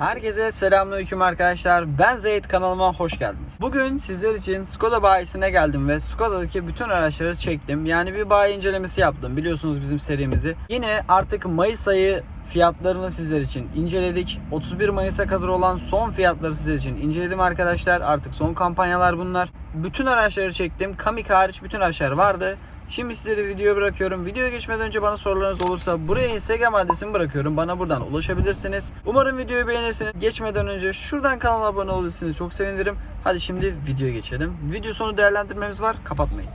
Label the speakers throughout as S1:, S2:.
S1: Herkese selamünaleyküm arkadaşlar. Ben Zeyt kanalıma hoş geldiniz. Bugün sizler için Skoda bayisine geldim ve Skoda'daki bütün araçları çektim. Yani bir bayi incelemesi yaptım. Biliyorsunuz bizim serimizi. Yine artık Mayıs ayı fiyatlarını sizler için inceledik. 31 Mayıs'a kadar olan son fiyatları sizler için inceledim arkadaşlar. Artık son kampanyalar bunlar. Bütün araçları çektim. Kamik hariç bütün araçlar vardı. Şimdi sizleri videoya bırakıyorum. Videoya geçmeden önce bana sorularınız olursa buraya Instagram adresimi bırakıyorum. Bana buradan ulaşabilirsiniz. Umarım videoyu beğenirsiniz. Geçmeden önce şuradan kanala abone olursanız çok sevinirim. Hadi şimdi videoya geçelim. Video sonu değerlendirmemiz var. Kapatmayın.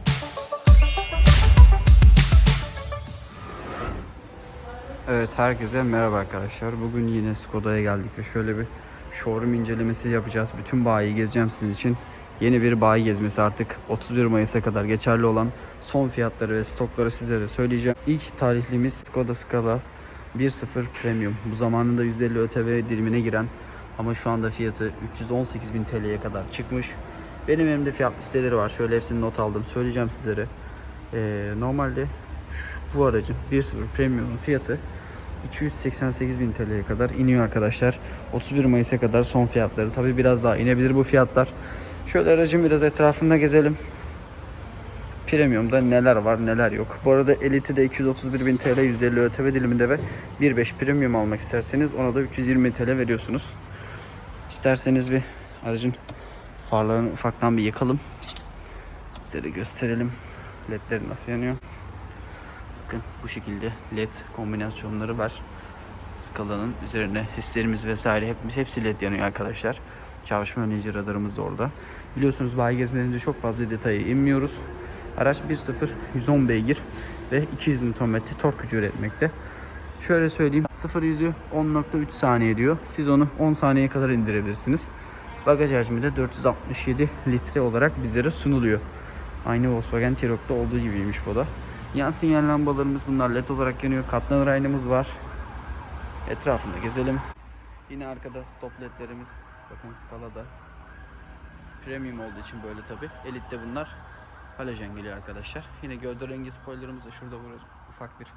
S1: Evet herkese merhaba arkadaşlar. Bugün yine Skoda'ya geldik ve şöyle bir showroom incelemesi yapacağız. Bütün bayiyi gezeceğim sizin için. Yeni bir bayi gezmesi artık 31 Mayıs'a kadar geçerli olan son fiyatları ve stokları sizlere söyleyeceğim. İlk tarihlimiz Skoda Scala 1.0 Premium. Bu zamanında %50 ÖTV dilimine giren ama şu anda fiyatı 318.000 TL'ye kadar çıkmış. Benim elimde fiyat listeleri var. Şöyle hepsini not aldım. Söyleyeceğim sizlere. Ee, normalde şu, bu aracın 1.0 Premium'un fiyatı 288.000 TL'ye kadar iniyor arkadaşlar. 31 Mayıs'a kadar son fiyatları. Tabi biraz daha inebilir bu fiyatlar. Şöyle aracın biraz etrafında gezelim. Premium'da neler var neler yok. Bu arada Elite'i de 231.000 TL 150 ÖTV diliminde ve 1.5 Premium almak isterseniz ona da 320 TL veriyorsunuz. İsterseniz bir aracın farlarını ufaktan bir yakalım. Size de gösterelim. LED'leri nasıl yanıyor. Bakın bu şekilde LED kombinasyonları var. Skala'nın üzerine sislerimiz vesaire hep, hepsi led yanıyor arkadaşlar. Çalışma önleyici radarımız da orada. Biliyorsunuz bayi gezmelerinde çok fazla detaya inmiyoruz. Araç 1.0 110 beygir ve 200 Nm tork gücü üretmekte. Şöyle söyleyeyim 0 yüzü 10.3 saniye diyor. Siz onu 10 saniyeye kadar indirebilirsiniz. Bagaj hacmi de 467 litre olarak bizlere sunuluyor. Aynı Volkswagen T-Roc'ta olduğu gibiymiş bu da. Yan sinyal lambalarımız bunlar led olarak yanıyor. Katlanır aynamız var. Etrafında gezelim. Yine arkada stop ledlerimiz. Bakın skalada. Premium olduğu için böyle tabi. Elit'te bunlar halojen geliyor arkadaşlar. Yine gövde rengi spoilerımız da şurada burada ufak bir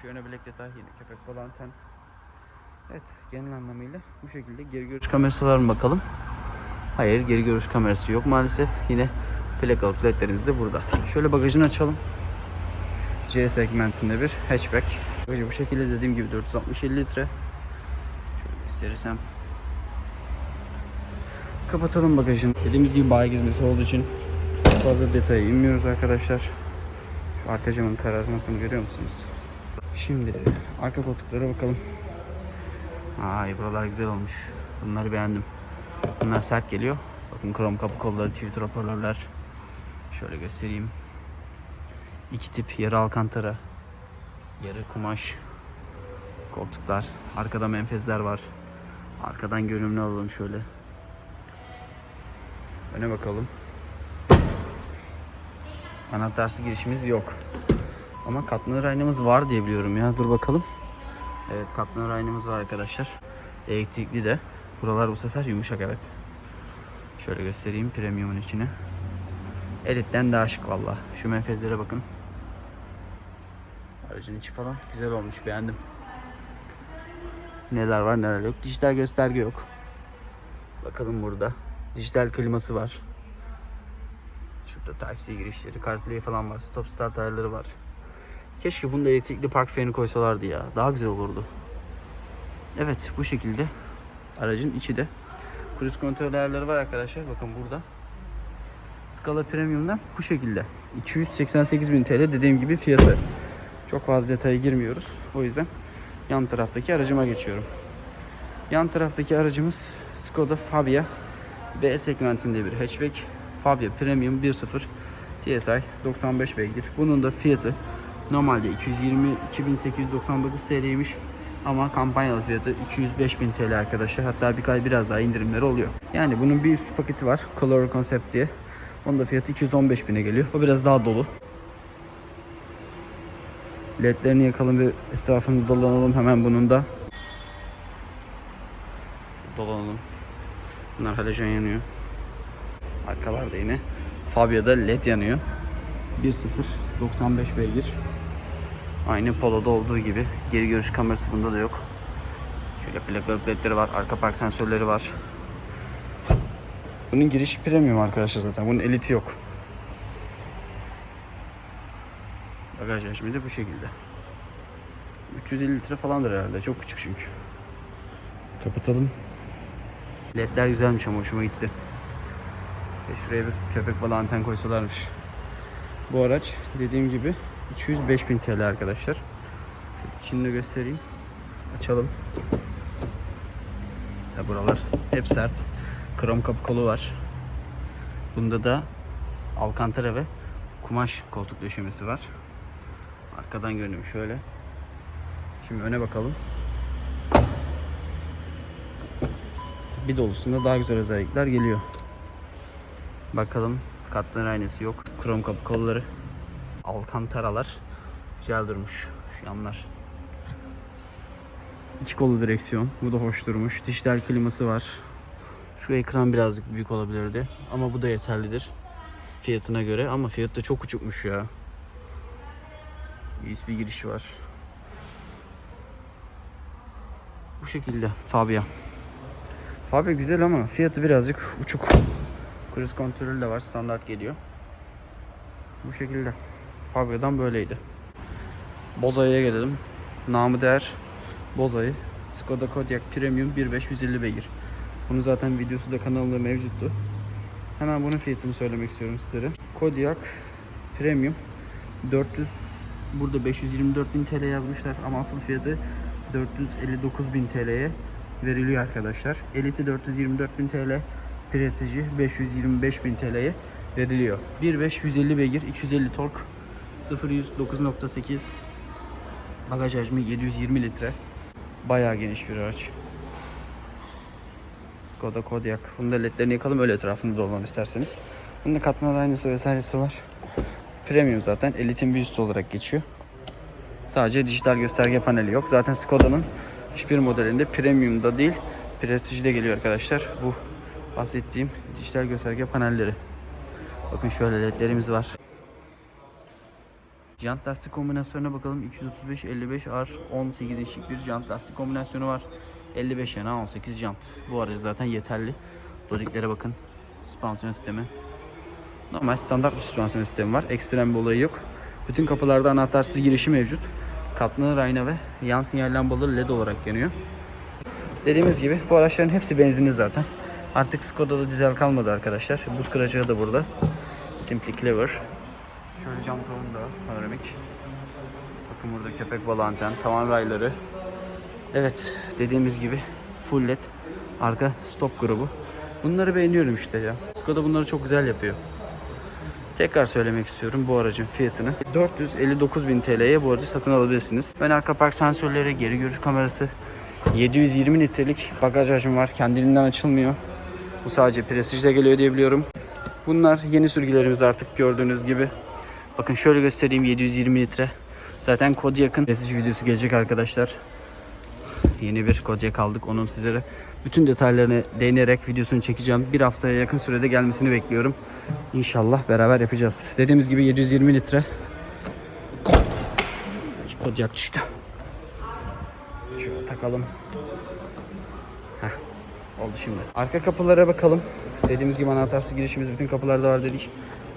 S1: piyano bilek detay. Yine köpek balı anten. Evet genel anlamıyla bu şekilde geri görüş kamerası var mı bakalım. Hayır geri görüş kamerası yok maalesef. Yine plakalı ledlerimiz de burada. Şöyle bagajını açalım. C segmentinde bir hatchback. Bagajı bu şekilde dediğim gibi 467 litre. Şöyle gösterirsem. Kapatalım bagajını. Dediğimiz gibi bayi gezmesi olduğu için çok fazla detaya inmiyoruz arkadaşlar. Şu arka camın kararmasını görüyor musunuz? Şimdi arka koltuklara bakalım. Ay buralar güzel olmuş. Bunları beğendim. Bunlar sert geliyor. Bakın krom kapı kolları, Twitter hoparlörler. Şöyle göstereyim. İki tip yarı alkantara, yarı kumaş koltuklar. Arkada menfezler var. Arkadan görünümlü alalım şöyle. Öne bakalım. Anahtarsız girişimiz yok. Ama katlanır aynamız var diye biliyorum ya. Dur bakalım. Evet katlanır aynamız var arkadaşlar. Elektrikli de. Buralar bu sefer yumuşak evet. Şöyle göstereyim premiumun içini. Elitten daha şık valla. Şu menfezlere bakın. Aracın içi falan güzel olmuş beğendim. Neler var neler yok. Dijital gösterge yok. Bakalım burada. Dijital kliması var. Şurada Type-C girişleri, CarPlay falan var. Stop start ayarları var. Keşke bunda elektrikli park freni koysalardı ya. Daha güzel olurdu. Evet bu şekilde aracın içi de. Cruise kontrol ayarları var arkadaşlar. Bakın burada. Scala Premium'dan bu şekilde. 288.000 TL dediğim gibi fiyatı. Çok fazla detaya girmiyoruz. O yüzden yan taraftaki aracıma geçiyorum. Yan taraftaki aracımız Skoda Fabia B segmentinde bir hatchback. Fabia Premium 1.0 TSI 95 beygir. Bunun da fiyatı normalde 222.899 TL'ymiş ama kampanyalı fiyatı 205.000 TL arkadaşlar. Hatta birkaç biraz daha indirimleri oluyor. Yani bunun bir üst paketi var. Color Concept diye. Onun da fiyatı 215.000'e geliyor. O biraz daha dolu. LED'lerini yakalım bir etrafını dolanalım hemen bunun da. Dolanalım. Bunlar halojen yanıyor. Arkalarda yine Fabia'da led yanıyor. 1.0 95 beygir. Aynı Polo'da olduğu gibi. Geri görüş kamerası bunda da yok. Şöyle plaka ledleri var. Arka park sensörleri var. Bunun girişi premium arkadaşlar zaten. Bunun eliti yok. Bagaj hacmi de bu şekilde. 350 litre falandır herhalde. Çok küçük çünkü. Kapatalım. Ledler güzelmiş ama hoşuma gitti. Ve şuraya bir köpek balığı anten koysalarmış. Bu araç dediğim gibi 205 bin TL arkadaşlar. Şimdi de göstereyim. Açalım. Ya buralar hep sert. Krom kapı kolu var. Bunda da alkantara ve kumaş koltuk döşemesi var. Arkadan görünüyor şöyle. Şimdi öne bakalım. Bir dolusunda daha güzel özellikler geliyor. Bakalım katlanır aynası yok. Krom kapı kolları. Alkantaralar. Güzel durmuş şu yanlar. İki kolu direksiyon. Bu da hoş durmuş. Dijital kliması var. Şu ekran birazcık büyük olabilirdi. Ama bu da yeterlidir. Fiyatına göre. Ama fiyat da çok uçukmuş ya. USB girişi var. Bu şekilde Fabia. Fabia güzel ama fiyatı birazcık uçuk. Cruise kontrolü de var. Standart geliyor. Bu şekilde. Fabia'dan böyleydi. Boza'ya gelelim. Namı değer Boza'yı. Skoda Kodiaq Premium 1.5 150 beygir. Bunun zaten videosu da kanalımda mevcuttu. Hemen bunun fiyatını söylemek istiyorum sizlere. Kodiaq Premium 400 burada 524.000 TL yazmışlar ama asıl fiyatı 459.000 TL'ye veriliyor arkadaşlar. Elite 424.000 TL, Prestige'i 525.000 TL'ye veriliyor. 1.5 150 beygir, 250 tork, 0 100 9.8 bagaj hacmi 720 litre. Bayağı geniş bir araç. Skoda Kodiaq. Bunun da ledlerini yakalım öyle etrafında dolmam isterseniz. Bunun da katman aynası vesairesi var. Premium zaten. Elite'in bir üstü olarak geçiyor. Sadece dijital gösterge paneli yok. Zaten Skoda'nın hiçbir modelinde Premium'da değil Prestige'de geliyor arkadaşlar. Bu bahsettiğim dijital gösterge panelleri. Bakın şöyle ledlerimiz var. Jant lastik kombinasyonuna bakalım. 235 55 R 18 inçlik bir jant lastik kombinasyonu var. 55 yana 18 jant. Bu aracı zaten yeterli. Dodiklere bakın. Süspansiyon sistemi. Normal standart bir süspansiyon sistemi var. Ekstrem bir olayı yok. Bütün kapılarda anahtarsız girişi mevcut. Katlanır ayna ve yan sinyal lambaları led olarak yanıyor. Dediğimiz gibi bu araçların hepsi benzinli zaten. Artık Skoda'da dizel kalmadı arkadaşlar. Buz kıracağı da burada. Simply Clever. Şöyle cam tavanı da panoramik. Bakın burada köpek balığı anten, tavan rayları. Evet dediğimiz gibi full led. Arka stop grubu. Bunları beğeniyorum işte ya. Skoda bunları çok güzel yapıyor. Tekrar söylemek istiyorum bu aracın fiyatını. 459.000 TL'ye bu aracı satın alabilirsiniz. Ön arka park sensörleri, geri görüş kamerası, 720 litrelik bagaj hacmi var. Kendiliğinden açılmıyor. Bu sadece Prestige'de geliyor diye. Bunlar yeni sürgülerimiz artık gördüğünüz gibi. Bakın şöyle göstereyim 720 litre. Zaten Kodiaq'ın Prestige videosu gelecek arkadaşlar. Yeni bir Kodiaq aldık. Onun sizlere bütün detaylarını değinerek videosunu çekeceğim. Bir haftaya yakın sürede gelmesini bekliyorum. İnşallah beraber yapacağız. Dediğimiz gibi 720 litre. Kodiaq düştü. Şöyle takalım. Heh, oldu şimdi. Arka kapılara bakalım. Dediğimiz gibi anahtarsız girişimiz bütün kapılarda var dedik.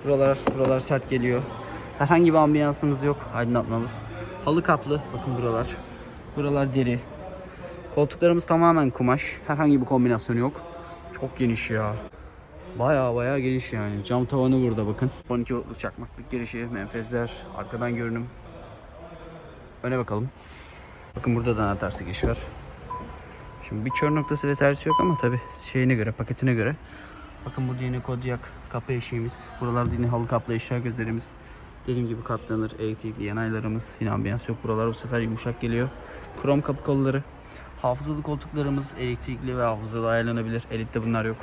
S1: Buralar buralar sert geliyor. Herhangi bir ambiyansımız yok. Aydınlatmamız. Halı kaplı. Bakın buralar. Buralar deri. Koltuklarımız tamamen kumaş. Herhangi bir kombinasyonu yok. Çok geniş ya. Baya baya geniş yani. Cam tavanı burada bakın. 12 voltluk çakmaklık girişi, menfezler, arkadan görünüm. Öne bakalım. Bakın burada da anahtarsız giriş var. Şimdi bir kör noktası vesairesi yok ama tabi şeyine göre, paketine göre. Bakın burada yine Kodiaq kapı eşiğimiz. Buralarda yine halı kaplı eşya gözlerimiz. Dediğim gibi katlanır. Elektrikli yanaylarımız. Yine ambiyans yok. Buralar bu sefer yumuşak geliyor. Krom kapı kolları. Hafızalı koltuklarımız elektrikli ve hafızalı ayarlanabilir. Elit'te bunlar yok.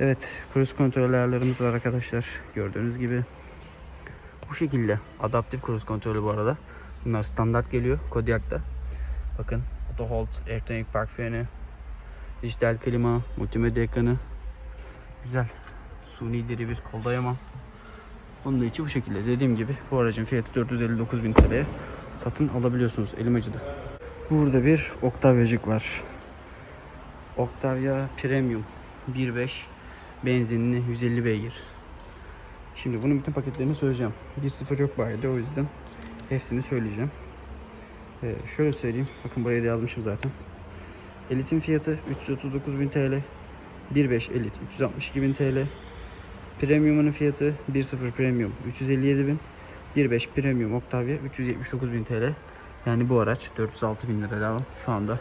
S1: Evet, cruise kontrol ayarlarımız var arkadaşlar. Gördüğünüz gibi. Bu şekilde. Adaptif cruise kontrolü bu arada. Bunlar standart geliyor Kodiaq'ta. Bakın auto hold, elektronik park freni, dijital klima, multimedya ekranı. Güzel. Suni deri bir kol dayama. Bunun da içi bu şekilde. Dediğim gibi bu aracın fiyatı 459.000 TL'ye satın alabiliyorsunuz. Elim acıdı. Burada bir Octavia'cık var. Octavia Premium 1.5 benzinli 150 beygir. Şimdi bunun bütün paketlerini söyleyeceğim. 1.0 yok bayide o yüzden hepsini söyleyeceğim. Ee, şöyle söyleyeyim. Bakın buraya da yazmışım zaten. Elite'in fiyatı 339.000 TL. 1.5 Elite 362.000 TL. Premium'un fiyatı 1.0 Premium 357.000. 1.5 Premium Octavia 379.000 TL. Yani bu araç 406.000 liradan şu anda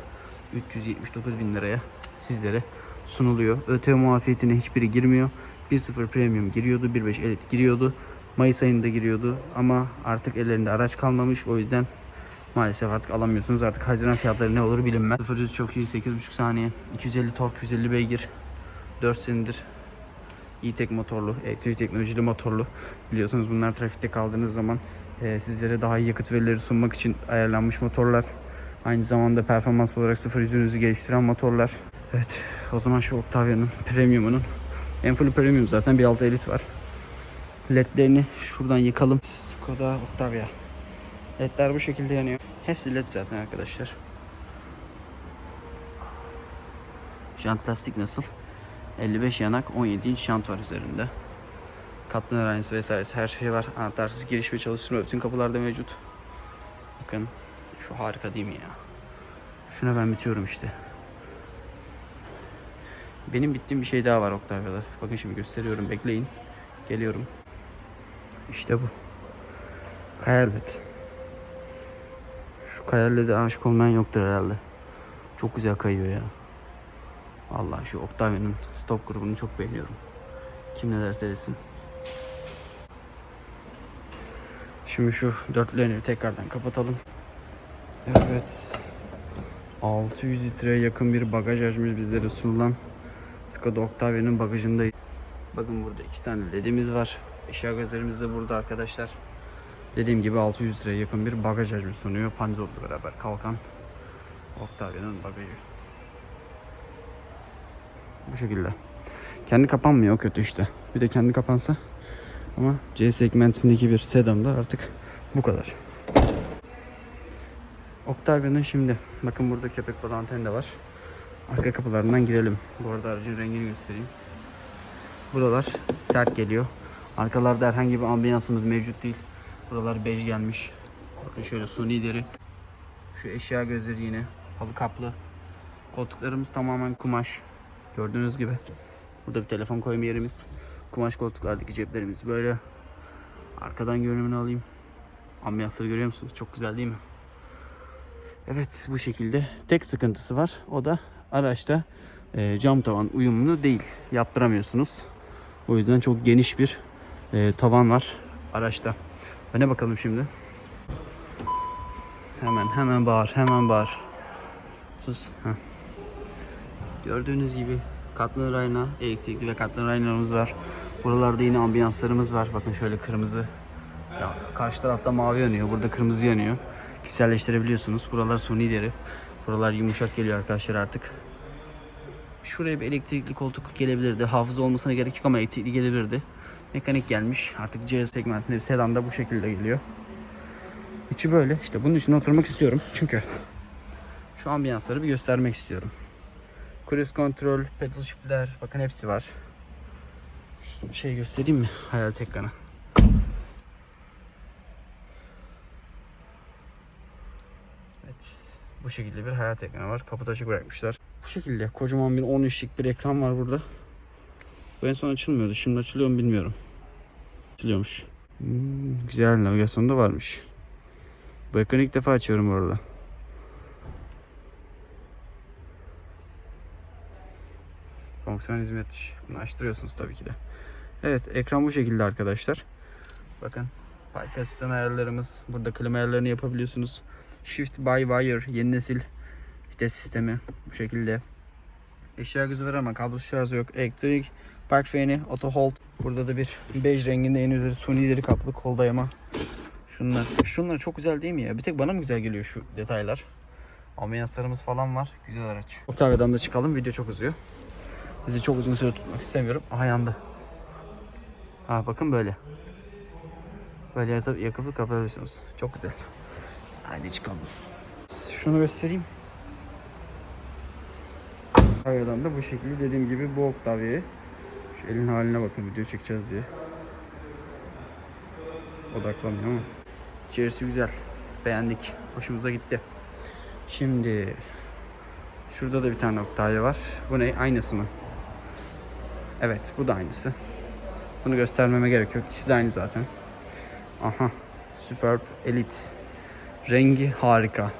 S1: 379.000 liraya sizlere sunuluyor. ÖTV muafiyetine hiçbiri girmiyor. 1.0 Premium giriyordu, 1.5 Elite giriyordu. Mayıs ayında giriyordu ama artık ellerinde araç kalmamış. O yüzden maalesef artık alamıyorsunuz. Artık Haziran fiyatları ne olur bilinmez. 0 çok iyi 8.5 saniye. 250 tork, 150 beygir. 4 silindir. E-Tech motorlu, elektrik teknolojili motorlu. Biliyorsunuz bunlar trafikte kaldığınız zaman e, sizlere daha iyi yakıt verileri sunmak için ayarlanmış motorlar. Aynı zamanda performans olarak sıfır yüzünüzü geliştiren motorlar. Evet o zaman şu Octavia'nın premiumunun en full premium zaten bir altı elit var. LED'lerini şuradan yıkalım. Skoda Octavia. LED'ler bu şekilde yanıyor. Hepsi LED zaten arkadaşlar. Jant lastik nasıl? 55 yanak 17 inç jant var üzerinde. Katlanır aynısı vesairesi her şey var. Anahtarsız giriş ve çalıştırma bütün kapılarda mevcut. Bakın şu harika değil mi ya? Şuna ben bitiyorum işte. Benim bittiğim bir şey daha var Octavia'da. Bakın şimdi gösteriyorum bekleyin. Geliyorum. İşte bu. Hayalet. Şu hayalete aşık olmayan yoktur herhalde. Çok güzel kayıyor ya. Vallahi şu Octavia'nın stop grubunu çok beğeniyorum. Kim ne derse desin. Şimdi şu dörtlerini bir tekrardan kapatalım. Evet. 600 litreye yakın bir bagaj hacmi bizlere sunulan Skoda Octavia'nın bagajındayız. Bakın burada iki tane ledimiz var. Eşya gözlerimiz de burada arkadaşlar. Dediğim gibi 600 liraya yakın bir bagaj hacmi sunuyor. Panzol'la beraber kalkan Octavia'nın bagajı. Bu şekilde. Kendi kapanmıyor o kötü işte. Bir de kendi kapansa ama C segmentindeki bir sedanda artık bu kadar. Octavia'nın şimdi bakın burada köpek balığı anteni de var. Arka kapılarından girelim. Bu arada aracın rengini göstereyim. Buralar sert geliyor. Arkalarda herhangi bir ambiyansımız mevcut değil. Buralar bej gelmiş. Bakın şöyle suni deri. Şu eşya gözleri yine halı kaplı. Koltuklarımız tamamen kumaş. Gördüğünüz gibi. Burada bir telefon koyma yerimiz. Kumaş koltuklardaki ceplerimiz böyle. Arkadan görünümünü alayım. Ambiyansları görüyor musunuz? Çok güzel değil mi? Evet bu şekilde. Tek sıkıntısı var. O da araçta e, cam tavan uyumlu değil. Yaptıramıyorsunuz. O yüzden çok geniş bir e, tavan var araçta. Öne bakalım şimdi. Hemen hemen bağır hemen bağır. Sus. Heh. Gördüğünüz gibi katlanır ayna, elektrikli ve katlanır aynalarımız var. Buralarda yine ambiyanslarımız var. Bakın şöyle kırmızı. Ya, karşı tarafta mavi yanıyor. Burada kırmızı yanıyor. Kişiselleştirebiliyorsunuz. Buralar suni deri. Buralar yumuşak geliyor arkadaşlar artık. Şuraya bir elektrikli koltuk gelebilirdi. Hafıza olmasına gerek yok ama elektrikli gelebilirdi. Mekanik gelmiş. Artık C segmentinde bir sedan da bu şekilde geliyor. İçi böyle. İşte bunun için oturmak istiyorum. Çünkü şu ambiyansları bir göstermek istiyorum. Cruise kontrol, pedal shift'ler bakın hepsi var. Şey göstereyim mi? Hayal ekranı. Evet. Bu şekilde bir hayat ekranı var. Kaput açık bırakmışlar. Bu şekilde kocaman bir 10 inçlik bir ekran var burada. Bu en son açılmıyordu. Şimdi açılıyor mu bilmiyorum. Açılıyormuş. Hmm, güzel navigasyon da varmış. Bu ekranı ilk defa açıyorum bu arada. Fonksiyon hizmet. Bunu açtırıyorsunuz tabii ki de. Evet ekran bu şekilde arkadaşlar. Bakın park asistan ayarlarımız. Burada klima ayarlarını yapabiliyorsunuz. Shift by wire yeni nesil vites sistemi bu şekilde. Eşya gözü var ama kablosuz şarjı yok. Elektrik, park freni, auto hold. Burada da bir bej renginde en üzeri suni deri kaplı kol dayama. Şunlar, şunlar çok güzel değil mi ya? Bir tek bana mı güzel geliyor şu detaylar? Ambiyanslarımız falan var. Güzel araç. Octavia'dan da çıkalım. Video çok uzuyor. Sizi çok uzun süre tutmak istemiyorum. Aha yandı. Ha bakın böyle. Böyle yazıp yakıp kapatabilirsiniz. Çok güzel. Haydi çıkalım. Şunu göstereyim. Octavia'dan da bu şekilde dediğim gibi bu Octavia'yı şu elin haline bakın video çekeceğiz diye. Odaklanmıyor ama. İçerisi güzel. Beğendik. Hoşumuza gitti. Şimdi şurada da bir tane Octavia var. Bu ne? Aynısı mı? Evet, bu da aynısı. Bunu göstermeme gerek yok. İkisi de aynı zaten. Aha. Superb Elite. Rengi harika.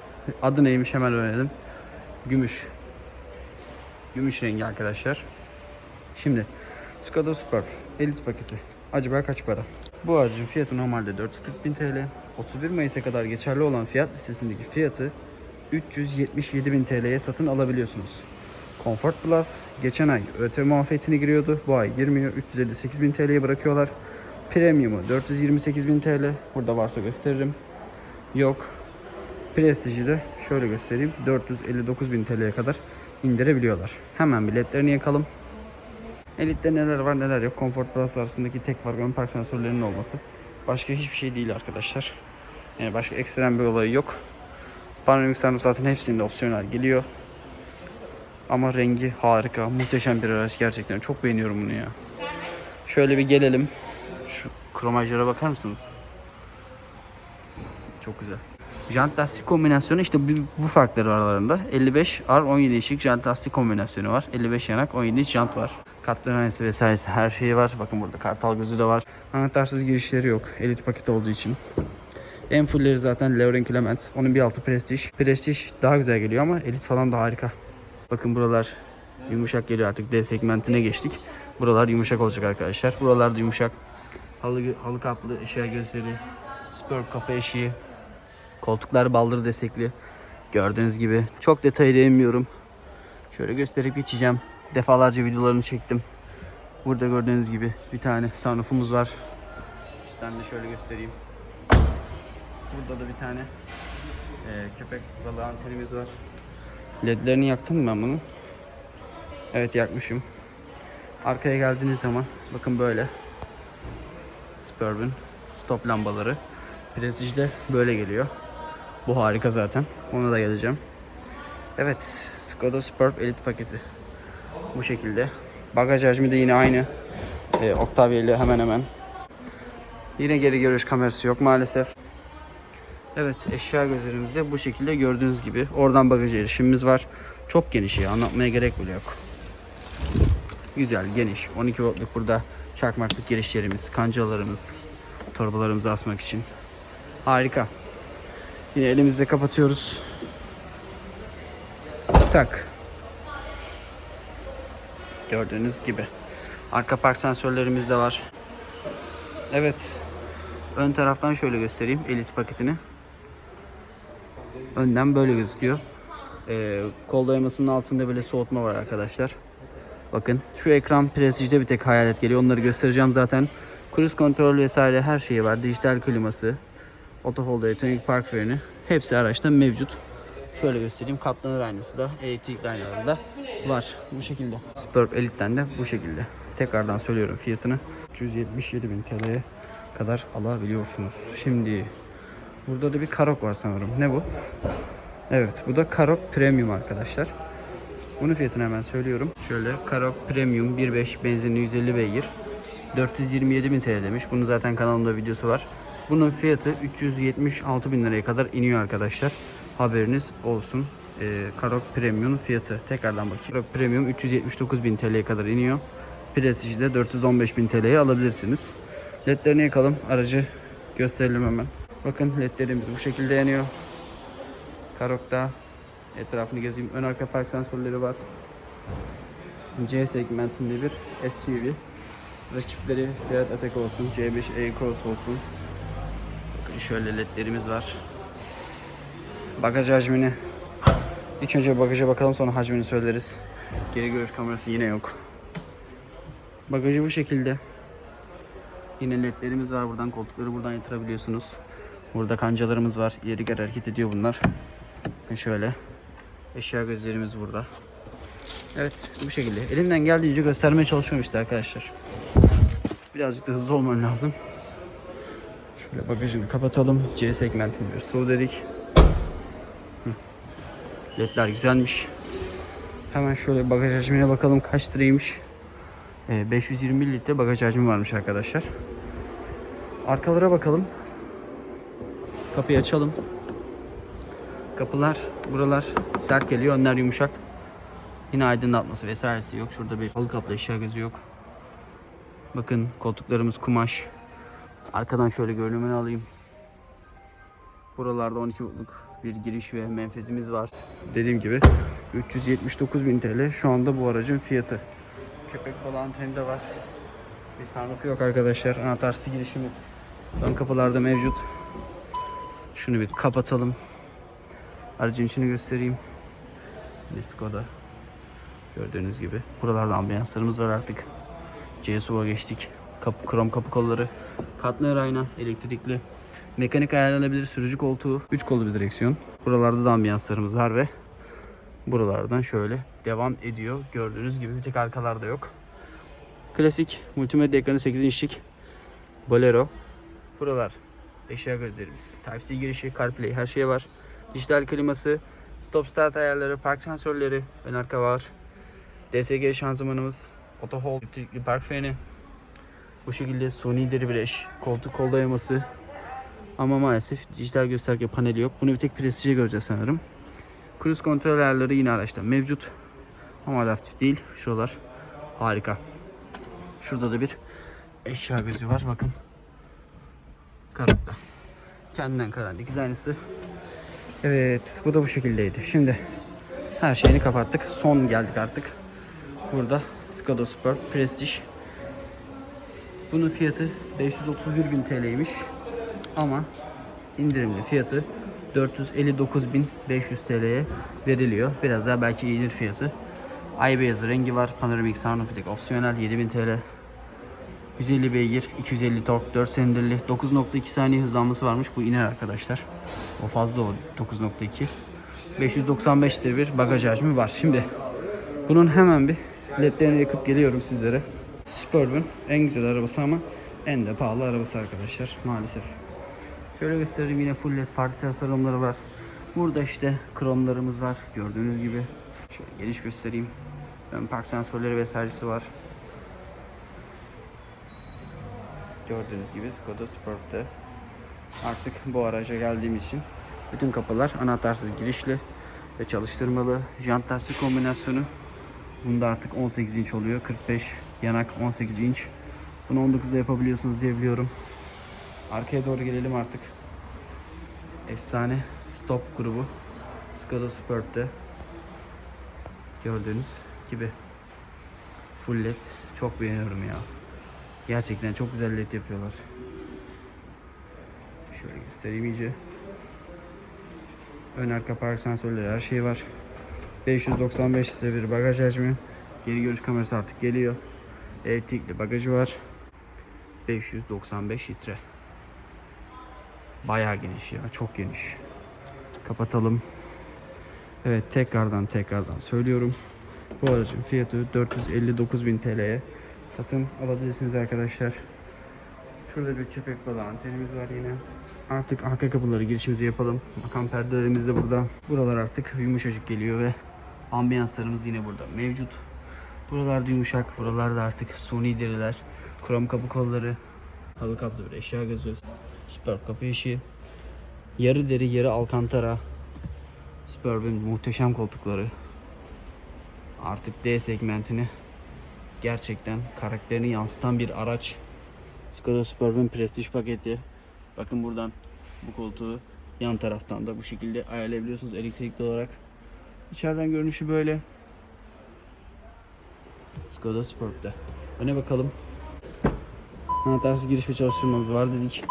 S1: Adı neymiş hemen öğrenelim. Gümüş. Gümüş rengi arkadaşlar. Şimdi Skoda Superb Elite paketi. Acaba kaç para? Bu aracın fiyatı normalde 440.000 TL. 31 Mayıs'a kadar geçerli olan fiyat listesindeki fiyatı 377.000 TL'ye satın alabiliyorsunuz. Comfort Plus geçen ay ÖTV muafiyetine giriyordu. Bu ay girmiyor. 358.000 TL'ye bırakıyorlar. Premium'u 428.000 TL. Burada varsa gösteririm. Yok. Prestige'i de şöyle göstereyim. 459.000 TL'ye kadar indirebiliyorlar. Hemen biletlerini yakalım. Elite'de neler var neler yok. Comfort Plus arasındaki tek fark ön park sensörlerinin olması. Başka hiçbir şey değil arkadaşlar. Yani başka ekstrem bir olayı yok. Panoramik zaten hepsinde opsiyonel geliyor. Ama rengi harika. Muhteşem bir araç gerçekten. Çok beğeniyorum bunu ya. Şöyle bir gelelim. Şu kromajlara bakar mısınız? Çok güzel. Jant lastik kombinasyonu işte bu, bu farkları aralarında. 55 R 17 inçlik jant lastik kombinasyonu var. 55 yanak 17 inç jant var. Katlanması vesairesi her şeyi var. Bakın burada kartal gözü de var. Anahtarsız girişleri yok. Elit paket olduğu için. En fullleri zaten Lauren Clement. Onun bir altı Prestige. Prestige daha güzel geliyor ama Elit falan da harika. Bakın buralar yumuşak geliyor artık D segmentine geçtik. Buralar yumuşak olacak arkadaşlar. Buralar da yumuşak. Halı, halı kaplı eşya gözleri. Superb kapı eşiği. Koltuklar baldır destekli. Gördüğünüz gibi çok detaya değinmiyorum. Şöyle gösterip geçeceğim. Defalarca videolarını çektim. Burada gördüğünüz gibi bir tane sunroofumuz var. Üstten de şöyle göstereyim. Burada da bir tane e, köpek balığı antenimiz var. Ledlerini yaktım mı ben bunu? Evet yakmışım. Arkaya geldiğiniz zaman bakın böyle. Superb'ün stop lambaları. Prestige'de böyle geliyor. Bu harika zaten. Ona da geleceğim. Evet. Skoda Superb Elite paketi. Bu şekilde. Bagaj hacmi de yine aynı. Ee, Octavia ile hemen hemen. Yine geri görüş kamerası yok maalesef. Evet eşya gözlerimizde bu şekilde gördüğünüz gibi. Oradan bagaja erişimimiz var. Çok geniş ya anlatmaya gerek bile yok. Güzel geniş. 12 voltluk burada çakmaklık girişlerimiz, kancalarımız, torbalarımızı asmak için. Harika. Yine elimizle kapatıyoruz. Tak. Gördüğünüz gibi. Arka park sensörlerimiz de var. Evet. Ön taraftan şöyle göstereyim Elite paketini. Önden böyle gözüküyor. Ee, kol dayamasının altında böyle soğutma var arkadaşlar. Bakın şu ekran Prestige'de bir tek hayalet geliyor. Onları göstereceğim zaten. Cruise kontrol vesaire her şeyi var. Dijital kliması, Autofold elektronik park freni hepsi araçta mevcut. Şöyle göstereyim. Katlanır aynası da elektrikli aynaları da var. Bu şekilde. Superb Elite'den de bu şekilde. Tekrardan söylüyorum fiyatını. 377.000 TL'ye kadar alabiliyorsunuz. Şimdi burada da bir Karok var sanırım. Ne bu? Evet bu da Karok Premium arkadaşlar. Bunun fiyatını hemen söylüyorum. Şöyle Karok Premium 1.5 benzinli 150 beygir. 427.000 TL demiş. Bunun zaten kanalımda videosu var. Bunun fiyatı 376 bin liraya kadar iniyor arkadaşlar. Haberiniz olsun. Ee, Karok Premium'un fiyatı. Tekrardan bakayım. Karok Premium 379 bin TL'ye kadar iniyor. Prestige'de 415 bin TL'ye alabilirsiniz. LED'lerini yakalım. Aracı gösterelim hemen. Bakın LED'lerimiz bu şekilde yanıyor. Karok'ta etrafını gezeyim. Ön arka park sensörleri var. C segmentinde bir SUV. Rakipleri Seat Ateca olsun, C5 E-Cross olsun. Bakın şöyle ledlerimiz var. Bagaj hacmini İlk önce bagaja bakalım sonra hacmini söyleriz. Geri görüş kamerası yine yok. Bagajı bu şekilde. Yine ledlerimiz var. Buradan koltukları buradan yatırabiliyorsunuz. Burada kancalarımız var. Yeri geri hareket ediyor bunlar. Bakın şöyle. Eşya gözlerimiz burada. Evet bu şekilde. Elimden geldiğince göstermeye çalışıyorum işte arkadaşlar. Birazcık da hızlı olman lazım. Şöyle bagajını kapatalım. C segmentinde bir su dedik. Ledler güzelmiş. Hemen şöyle bagaj hacmine bakalım kaç liraymış. Ee, 520 litre bagaj hacmi varmış arkadaşlar. Arkalara bakalım. Kapıyı açalım. Kapılar, buralar sert geliyor, önler yumuşak. Yine aydınlatması vesairesi yok. Şurada bir halı kaplı eşya gözü yok. Bakın koltuklarımız kumaş. Arkadan şöyle görünümünü alayım. Buralarda 12 voltluk bir giriş ve menfezimiz var. Dediğim gibi 379.000 TL şu anda bu aracın fiyatı. Köpek balığı anteni de var. Bir sunroof yok arkadaşlar. Anahtarsız girişimiz ön kapılarda mevcut. Şunu bir kapatalım. Aracın içini göstereyim. Bir Skoda. Gördüğünüz gibi. Buralarda ambiyanslarımız var artık. CSUV'a geçtik. Kapı, krom kapı kolları. Katmer ayna. Elektrikli. Mekanik ayarlanabilir sürücü koltuğu. 3 kollu bir direksiyon. Buralarda da ambiyanslarımız var ve buralardan şöyle devam ediyor. Gördüğünüz gibi bir tek arkalarda yok. Klasik multimedya ekranı 8 inçlik Bolero. Buralar eşya gözlerimiz. Type-C girişi, CarPlay her şey var. Dijital kliması, stop start ayarları, park sensörleri, ön arka var. DSG şanzımanımız, auto hold, elektrikli park freni. Bu şekilde Sony deri bir eş, koltuk kol dayaması. Ama maalesef dijital gösterge paneli yok. Bunu bir tek Prestige'e göreceğiz sanırım. Cruise kontrol ayarları yine araçta mevcut. Ama adaptif değil. Şuralar harika. Şurada da bir eşya gözü var. Bakın. Karanlıkta. Kendinden karanlık. aynısı. Evet. Bu da bu şekildeydi. Şimdi her şeyini kapattık. Son geldik artık. Burada Skoda Superb Prestige. Bunun fiyatı 531.000 TL'ymiş. Ama indirimli fiyatı 459.500 TL'ye veriliyor. Biraz daha belki iyidir fiyatı. Ay beyazı rengi var. Panoramik sunroof bir tek opsiyonel 7000 TL. 150 beygir, 250 tork, 4 silindirli, 9.2 saniye hızlanması varmış. Bu iner arkadaşlar. O fazla o 9.2. 595'tir bir bagaj hacmi var. Şimdi bunun hemen bir ledlerini yakıp geliyorum sizlere. Suburban en güzel arabası ama en de pahalı arabası arkadaşlar maalesef. Şöyle göstereyim yine full led farklı tasarımları var. Burada işte kromlarımız var gördüğünüz gibi. Şöyle geniş göstereyim. Ön park sensörleri vesairesi var. Gördüğünüz gibi Skoda Superb'de artık bu araca geldiğim için bütün kapılar anahtarsız girişli ve çalıştırmalı. Jant lastik kombinasyonu bunda artık 18 inç oluyor. 45 yanak 18 inç. Bunu 19'da yapabiliyorsunuz diye biliyorum. Arkaya doğru gelelim artık. Efsane Stop grubu Skoda Superb'de gördüğünüz gibi full led çok beğeniyorum ya. Gerçekten çok güzel led yapıyorlar. Şöyle göstereyim iyice. Ön arka park sensörleri her şey var. 595 litre bir bagaj hacmi. Geri görüş kamerası artık geliyor. Elektrikli bagajı var. 595 litre. Bayağı geniş ya, çok geniş. Kapatalım. Evet, tekrardan tekrardan söylüyorum. Bu aracın fiyatı 459.000 TL'ye satın alabilirsiniz arkadaşlar. Şurada bir köpek balığı antenimiz var yine. Artık arka kapıları girişimizi yapalım. Makam perdelerimiz de burada. Buralar artık yumuşacık geliyor ve ambiyanslarımız yine burada mevcut. Buralarda yumuşak, buralarda artık suni deriler, krom kapı kolları, halı kaplı bir eşya gözü, süper kapı işi, yarı deri yarı alkantara, Superb'in muhteşem koltukları. Artık D segmentini gerçekten karakterini yansıtan bir araç. Skoda Superb'in Prestige paketi. Bakın buradan bu koltuğu yan taraftan da bu şekilde ayarlayabiliyorsunuz elektrikli olarak. İçeriden görünüşü böyle. Skoda Superb'de. Öne bakalım. Anahtarsız giriş ve çalıştırmamız var dedik.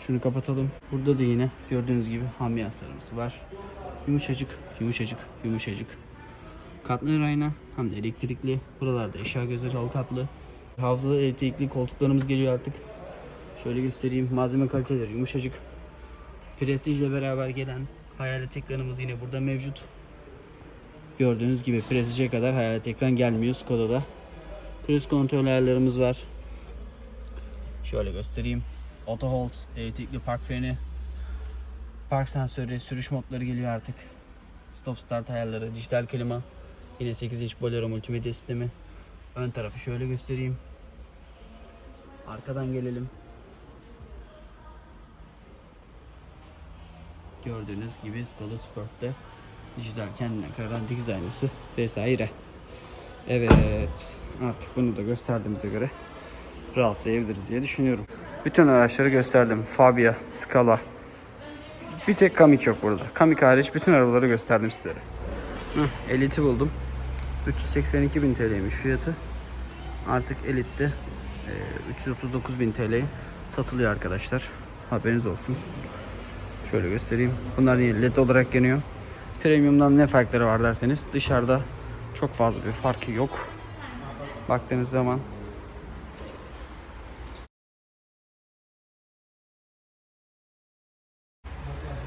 S1: Şunu kapatalım. Burada da yine gördüğünüz gibi ambiyanslarımız var. Yumuşacık, yumuşacık, yumuşacık. Katlanır ayna hem de elektrikli. Buralarda eşya gözleri halı kaplı. Hafızalı elektrikli koltuklarımız geliyor artık. Şöyle göstereyim. Malzeme kaliteleri yumuşacık. Prestige ile beraber gelen hayalet ekranımız yine burada mevcut. Gördüğünüz gibi Prestige'e kadar hayalet ekran gelmiyor Skoda'da. Cruise kontrol ayarlarımız var. Şöyle göstereyim. Auto hold, elektrikli park freni, park sensörü, sürüş modları geliyor artık. Stop start ayarları, dijital klima, Yine 8 inç Bolero multimedya sistemi. Ön tarafı şöyle göstereyim. Arkadan gelelim. Gördüğünüz gibi Skoda Sport'ta dijital kendinden kararan dikiz aynası vesaire. Evet artık bunu da gösterdiğimize göre rahatlayabiliriz diye düşünüyorum. Bütün araçları gösterdim. Fabia, Scala. Bir tek Kamik yok burada. Kamik hariç bütün arabaları gösterdim sizlere. Heh, Elite'i buldum. 382 bin TL'ymiş fiyatı. Artık Elite'de e, 339 bin TL satılıyor arkadaşlar. Haberiniz olsun. Şöyle göstereyim. Bunlar yine LED olarak geliyor. Premium'dan ne farkları var derseniz dışarıda çok fazla bir farkı yok. Baktığınız zaman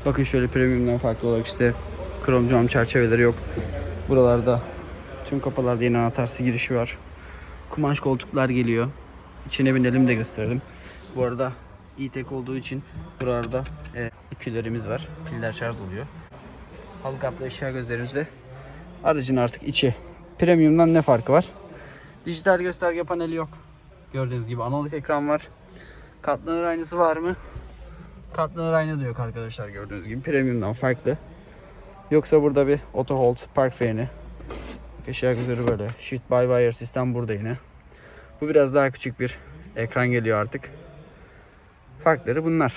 S1: Bakın şöyle premiumdan farklı olarak işte krom cam çerçeveleri yok. Buralarda tüm kapılarda yeni anahtarsız girişi var. Kumaş koltuklar geliyor. İçine binelim de gösterelim. Bu arada e-tek olduğu için buralarda e, akülerimiz var. Piller şarj oluyor. Halı kaplı eşya gözlerimiz ve aracın artık içi. Premium'dan ne farkı var? Dijital gösterge paneli yok. Gördüğünüz gibi analog ekran var. Katlanır aynası var mı? Katlanır ayna da yok arkadaşlar gördüğünüz gibi. Premium'dan farklı. Yoksa burada bir auto hold, park freni. Eşya gözleri böyle. Shift by wire sistem burada yine. Bu biraz daha küçük bir ekran geliyor artık. Farkları bunlar.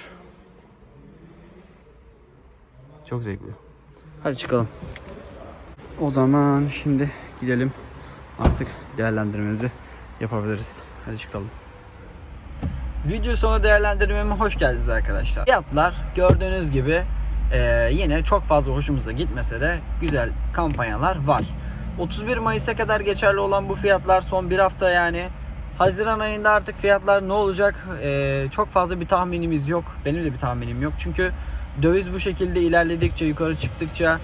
S1: Çok zevkli. Hadi çıkalım. O zaman şimdi gidelim. Artık değerlendirmemizi yapabiliriz. Hadi çıkalım. Video sonu değerlendirmeme hoş geldiniz arkadaşlar. Fiyatlar gördüğünüz gibi e, yine çok fazla hoşumuza gitmese de güzel kampanyalar var. 31 Mayıs'a kadar geçerli olan bu fiyatlar son bir hafta yani. Haziran ayında artık fiyatlar ne olacak e, çok fazla bir tahminimiz yok. Benim de bir tahminim yok. Çünkü döviz bu şekilde ilerledikçe yukarı çıktıkça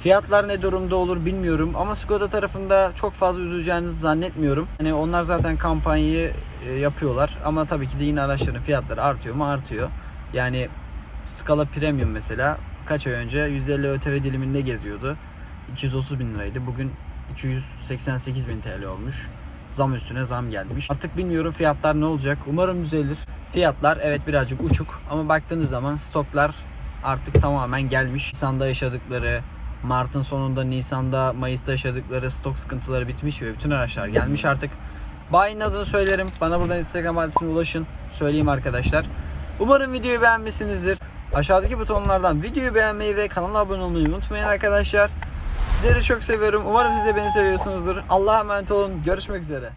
S1: Fiyatlar ne durumda olur bilmiyorum ama Skoda tarafında çok fazla üzüleceğinizi zannetmiyorum. Hani onlar zaten kampanyayı e, yapıyorlar ama tabii ki de yine araçların fiyatları artıyor mu artıyor. Yani Scala Premium mesela kaç ay önce 150 ÖTV diliminde geziyordu. 230 bin liraydı. Bugün 288 bin TL olmuş. Zam üstüne zam gelmiş. Artık bilmiyorum fiyatlar ne olacak. Umarım düzelir. Fiyatlar evet birazcık uçuk ama baktığınız zaman stoklar artık tamamen gelmiş. Nisan'da yaşadıkları, Mart'ın sonunda Nisan'da Mayıs'ta yaşadıkları stok sıkıntıları bitmiş ve bütün araçlar gelmiş artık. Bayinin adını söylerim. Bana buradan Instagram adresine ulaşın. Söyleyeyim arkadaşlar. Umarım videoyu beğenmişsinizdir. Aşağıdaki butonlardan videoyu beğenmeyi ve kanala abone olmayı unutmayın arkadaşlar. Sizleri çok seviyorum. Umarım siz de beni seviyorsunuzdur. Allah'a emanet olun. Görüşmek üzere.